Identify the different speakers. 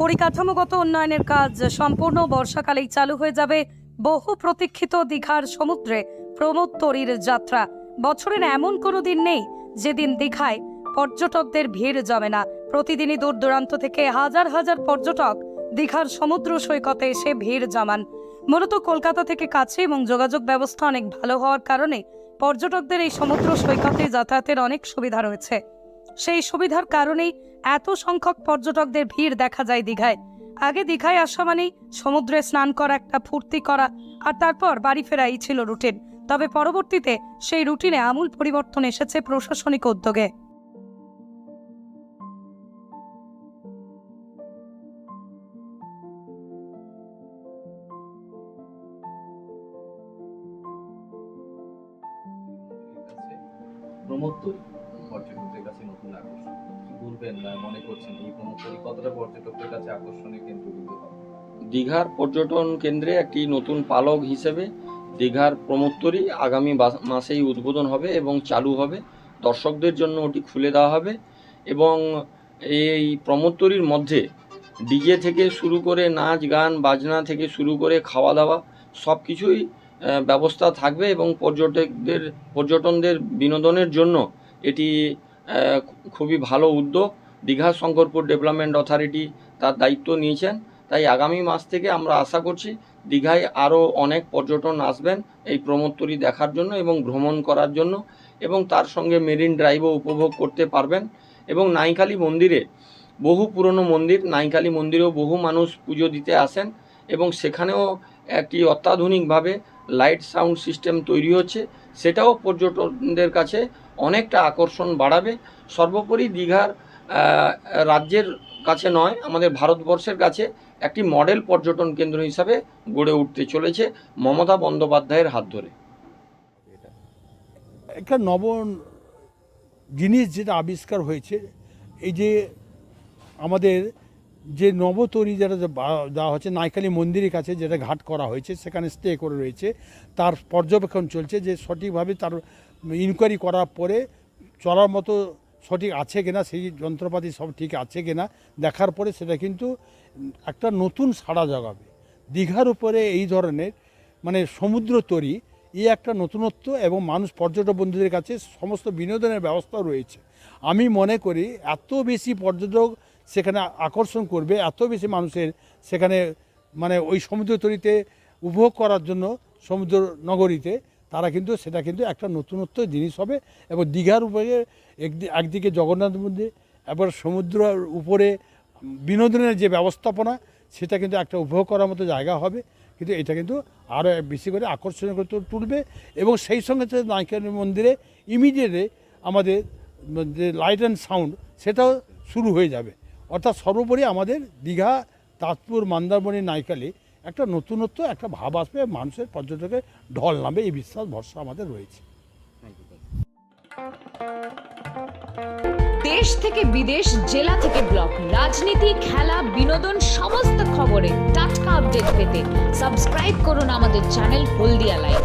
Speaker 1: পরিকাঠামোগত উন্নয়নের কাজ সম্পূর্ণ বর্ষাকালেই চালু হয়ে যাবে। বহু প্রতীক্ষিত দীঘার সমুদ্রে প্রমোদ তরীর যাত্রা। বছরের এমন কোনো দিন নেই যেদিন দীঘায় পর্যটকদের ভিড় জমে না। প্রতিদিনই দূর দূরান্ত থেকে হাজার হাজার পর্যটক দীঘার সমুদ্র সৈকতে এসে ভিড় জমান। মূলত কলকাতা থেকে কাছে এবং যোগাযোগ ব্যবস্থা অনেক ভালো হওয়ার কারণে পর্যটকদের এই সমুদ্র সৈকতে যাতায়াতের অনেক সুবিধা রয়েছে। সেই সুবিধার কারণেই এত সংখ্যক পর্যটকদের ভিড় দেখা যায় দীঘায়। আগে দীঘায় আসা মানেই সমুদ্রে স্নান করা, একটা ফুর্তি করা, আর তারপর বাড়ি ফেরাই ছিল রুটিন। তবে পরবর্তীতে সেই রুটিনে আমূল পরিবর্তন এসেছে প্রশাসনিক উদ্যোগে।
Speaker 2: কাছে মনে করছেন এই কতটা পর্যটকদের কাছে আকর্ষণীয় হবে
Speaker 3: দীঘার পর্যটন কেন্দ্রে একটি নতুন পালক হিসেবে দীঘার প্রমোত্তরী আগামী মাসেই উদ্বোধন হবে এবং চালু হবে। দর্শকদের জন্য ওটি খুলে দেওয়া হবে এবং এই প্রমোত্তরীর মধ্যে ডিজে থেকে শুরু করে নাচ গান, বাজনা থেকে শুরু করে খাওয়া দাওয়া সব কিছুই ব্যবস্থা থাকবে এবং পর্যটকদের, পর্যটনদের বিনোদনের জন্য এটি খুবই ভালো উদ্যোগ। দীঘা শঙ্করপুর ডেভেলপমেন্ট অথরিটি তার দায়িত্ব নিয়েছেন। তাই আগামী মাস থেকে আমরা আশা করছি দীঘায় আরও অনেক পর্যটন আসবেন এই প্রমোত্তরী দেখার জন্য এবং ভ্রমণ করার জন্য এবং তার সঙ্গে মেরিন ড্রাইভও উপভোগ করতে পারবেন। এবং নাইকালি মন্দিরে বহু পুরনো মন্দির, নাইকালি মন্দিরেও বহু মানুষ পুজো দিতে আসেন এবং সেখানেও একটি অত্যাধুনিকভাবে লাইট সাউন্ড সিস্টেম তৈরি হচ্ছে, সেটাও পর্যটকদের কাছে অনেকটা আকর্ষণ বাড়াবে। সর্বোপরি দীঘার রাজ্যের কাছে নয়, আমাদের ভারতবর্ষের কাছে একটি মডেল পর্যটন কেন্দ্র হিসাবে গড়ে উঠতে চলেছে মমতা বন্দ্যোপাধ্যায়ের হাত ধরে।
Speaker 4: একটা নব জিনিস যেটা আবিষ্কার হয়েছে, এই যে আমাদের যে নবতরী যেটা দেওয়া হচ্ছে, নাইকালি মন্দিরের কাছে যেটা ঘাট করা হয়েছে, সেখানে স্টে করে রয়েছে। তার পর্যবেক্ষণ চলছে যে সঠিকভাবে তার ইনকোয়ারি করার পরে চলার মতো সঠিক আছে কিনা, সেই যন্ত্রপাতি সব ঠিক আছে কিনা, দেখার পরে সেটা কিন্তু একটা নতুন সাড়া জাগাবে। দীঘার উপরে এই ধরনের মানে সমুদ্র তরী এই একটা নতুনত্ব এবং মানুষ পর্যটক বন্ধুদের কাছে সমস্ত বিনোদনের ব্যবস্থা রয়েছে। আমি মনে করি এত বেশি পর্যটক সেখানে আকর্ষণ করবে, এত বেশি মানুষের সেখানে মানে ওই সমুদ্র তরীতে উপভোগ করার জন্য সমুদ্র নগরীতে তারা কিন্তু সেটা কিন্তু একটা নতুনত্ব জিনিস হবে। এবং দীঘার উপরে একদি- একদিকে জগন্নাথ মন্দির, এবার সমুদ্রের উপরে বিনোদনের যে ব্যবস্থাপনা, সেটা কিন্তু একটা উপভোগ করার মতো জায়গা হবে। কিন্তু এটা কিন্তু আরও বেশি করে আকর্ষণীয় করে তুলবে। এবং সেই সঙ্গে সাথে নায়িকা মন্দিরে ইমিডিয়েটে আমাদের যে লাইট অ্যান্ড সাউন্ড সেটাও শুরু হয়ে যাবে। অর্থাৎ সর্বোপরি আমাদের দীঘা, তাজপুর, মন্দারমণি, নাইকালি একটা নতুনত্ব, একটা ভাব আসবে, মানুষের, পর্যটকের ঢল নামবে এই বিশ্বাস, ভরসা আমাদের রয়েছে।
Speaker 5: দেশ থেকে বিদেশ, জেলা থেকে ব্লক রাজনীতি, খেলা, বিনোদন, সমস্ত খবরে টাটকা আপডেট পেতে সাবস্ক্রাইব করুন আমাদের চ্যানেল হলদিয়া লাইভ